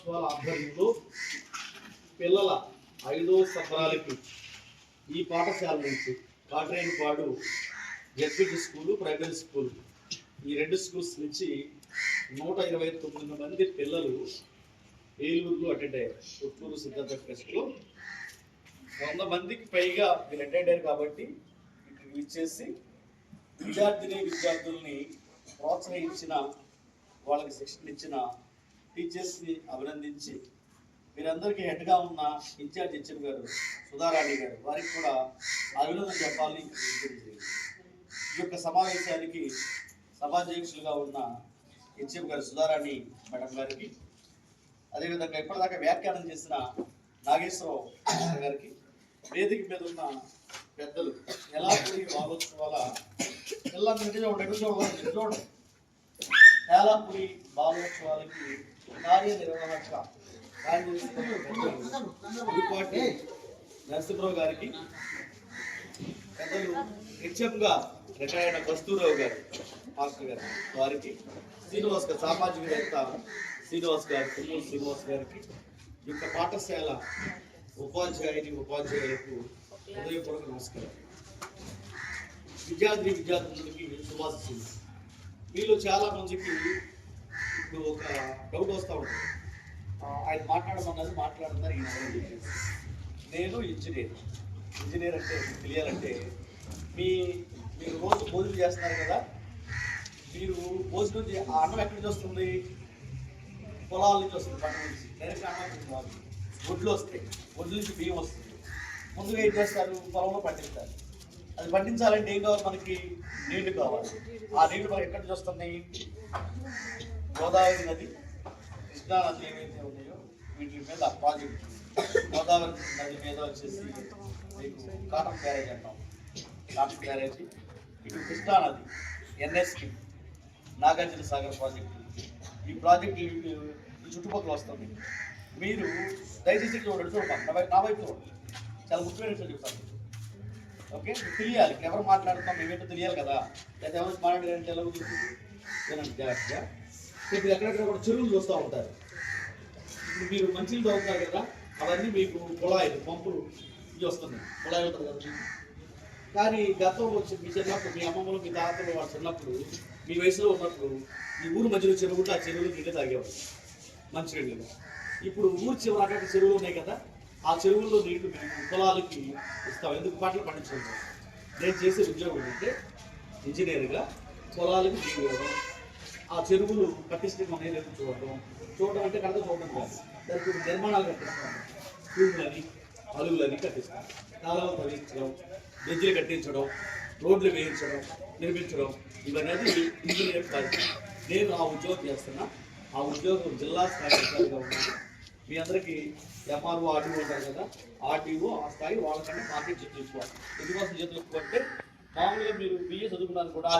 వారోత్సవాల ఆధ్వర్యంలో పిల్లల ఐదో సంబరాలకి ఈ పాఠశాల నుంచి Katrenipadu ZPT school primary school. ఈ రెండు స్కూల్స్ నుంచి నూట ఇరవై తొమ్మిది మంది పిల్లలు ఏలూరులో అటెండ్ అయ్యారు. పుత్తూరు సిద్ధార్థ ఫెస్ట్లో వంద మందికి పైగా మీరు అటెండ్ అయ్యారు కాబట్టి ఇక్కడికి ఇచ్చేసి విద్యార్థిని విద్యార్థుల్ని ప్రోత్సహించిన వాళ్ళకి శిక్షణ ఇచ్చిన టీచర్స్ని అభినందించి మీరందరికీ హెడ్గా ఉన్న ఇన్ఛార్జ్ హెచ్ఎం గారు సుధారాణి గారు వారికి కూడా అభినందన చెప్పాలని ఈ యొక్క సమావేశానికి సభాధ్యక్షులుగా ఉన్న హెచ్ఎం గారు సుధారాణి మేడం గారికి అదేవిధంగా ఇప్పటిదాకా వ్యాఖ్యానం చేసిన నాగేశ్వరరావు గారికి వేదిక మీద ఉన్న పెద్దలు ఎలా పోయి వారోత్సవాల పిల్లలు నిజం ఎటు చూడండి చూడండి ఏలాపురి బాలోత్సవాలకి కార్యనిర్వాహక కార్యదర్శి ఉడిపాటి నరసింహరావు గారికి పెద్దలు హెచ్ఎంగా రిటైర్డ్ కస్తూరావు గారు మాస్టర్ గారు వారికి శ్రీనివాస్ గారు సామాజికవేత్త శ్రీనివాస్ గారు తుమ్మూరు శ్రీనివాస్ గారికి యొక్క పాఠశాల ఉపాధ్యాయుని ఉపాధ్యాయులకు హృదయపూర్వక నమస్కారం. విద్యార్థి విద్యార్థులకి శుభాశిస్తుంది మీలో చాలా మందికి ఇప్పుడు ఒక డౌట్ వస్తూ ఉంటుంది. ఆయన మాట్లాడమన్నది మాట్లాడుతున్నారు ఈయన నేను ఇంజనీర్. ఇంజనీర్ అంటే తెలియాలంటే మీ మీరు రోజు భోజనం చేస్తున్నారు కదా మీరు భోజనం ఆ అన్నం ఎక్కడి నుంచి వస్తుంది? పొలాల నుంచి వస్తుంది పంట నుంచి. డైరెక్ట్ అన్నం నుంచి ఒడ్లు వస్తాయి. ఒడ్ల నుంచి బియ్యం వస్తుంది. ముందుగా ఏం చేస్తారు? పొలంలో పండిస్తారు. అది పండించాలంటే ఏం కావాలి మనకి? నీళ్ళు కావాలి. ఆ నీళ్ళు మనకి ఎక్కడి నుంచి వస్తున్నాయి? గోదావరి నది కృష్ణా నది ఏవైతే ఉన్నాయో వీటి మీద ప్రాజెక్ట్. గోదావరి నది మీద వచ్చేసి కాటన్ బ్యారేజ్ అంటాం. Cotton barrage. ఇటు కృష్ణా నది ఎన్ఎస్కి నాగార్జున సాగర్ ప్రాజెక్టు. ఈ ప్రాజెక్టు ఈ చుట్టుపక్కల వస్తుంది. మీరు దయచేసి చూడండి. చూడండి. నా వైపు చూడండి. చాలా ముఖ్యమైన విషయం చెప్తాను. ఓకే? మీకు తెలియాలి. ఎవరు మాట్లాడుతున్నాం మేమేంటో తెలియాలి కదా. లేదా ఎవరు మాట్లాడారంటే ఎలా చూస్తుంది వినండి జాగ్రత్తగా. ఇప్పుడు ఎక్కడెక్కడ కూడా చెరువులు చూస్తూ ఉంటారు. ఇప్పుడు మీరు మంచిలు తవ్వుతారు కదా అవన్నీ మీకు కుళాయిలు పంపులు ఇవి వస్తున్నాయి. కుళాయి ఉంటుంది కదా కానీ గతంలో వచ్చి మీ చిన్నప్పుడు మీ అమ్మమ్మలు మీ తాతలు వాళ్ళు చిన్నప్పుడు మీ వయసులో ఉన్నప్పుడు ఈ ఊరు మధ్యలో చెరువు ఆ చెరువులు నీళ్ళు తాగేవాళ్ళు. మంచి నీళ్ళు ఇప్పుడు ఊరు చివరి అక్కడ చెరువులు ఉన్నాయి కదా ఆ చెరువుల్లో నీళ్ళు మేము పొలాలకి ఇస్తాం. ఎందుకు పంటలు పండించడం నేను చేసే ఉద్యోగం ఏంటంటే ఇంజనీర్గా పొలాలకి నీళ్ళు ఇవ్వడం ఆ చెరువులు కట్టిస్తే మన ఏరియాలో చూడడం చూడడం అంటే కనుక చూడడం కాదు. దానికి కొన్ని నిర్మాణాలు కట్టిస్తాం. ట్యూబ్లని అలుగులని కట్టిస్తాం. కాలువలు తవ్వించడం బ్రిడ్జిలు కట్టించడం రోడ్లు వేయించడం నిర్మించడం ఇవన్నీ ఇంజనీర్ కాదు. నేను ఆ ఉద్యోగం చేస్తున్నా. ఆ ఉద్యోగం జిల్లా స్థాయి అధికారిగా ఉన్నాను మీ అందరికీ ఎంఆర్ఓ ఆర్టీఓ ఉంటారు కదా ఆర్టీఓ ఆ స్థాయి వాళ్ళకంటే మార్కెట్ చేసి ఎందుకోసం చేతులు మామూలుగా మీరు బిఏ చదువుకున్నారు కూడా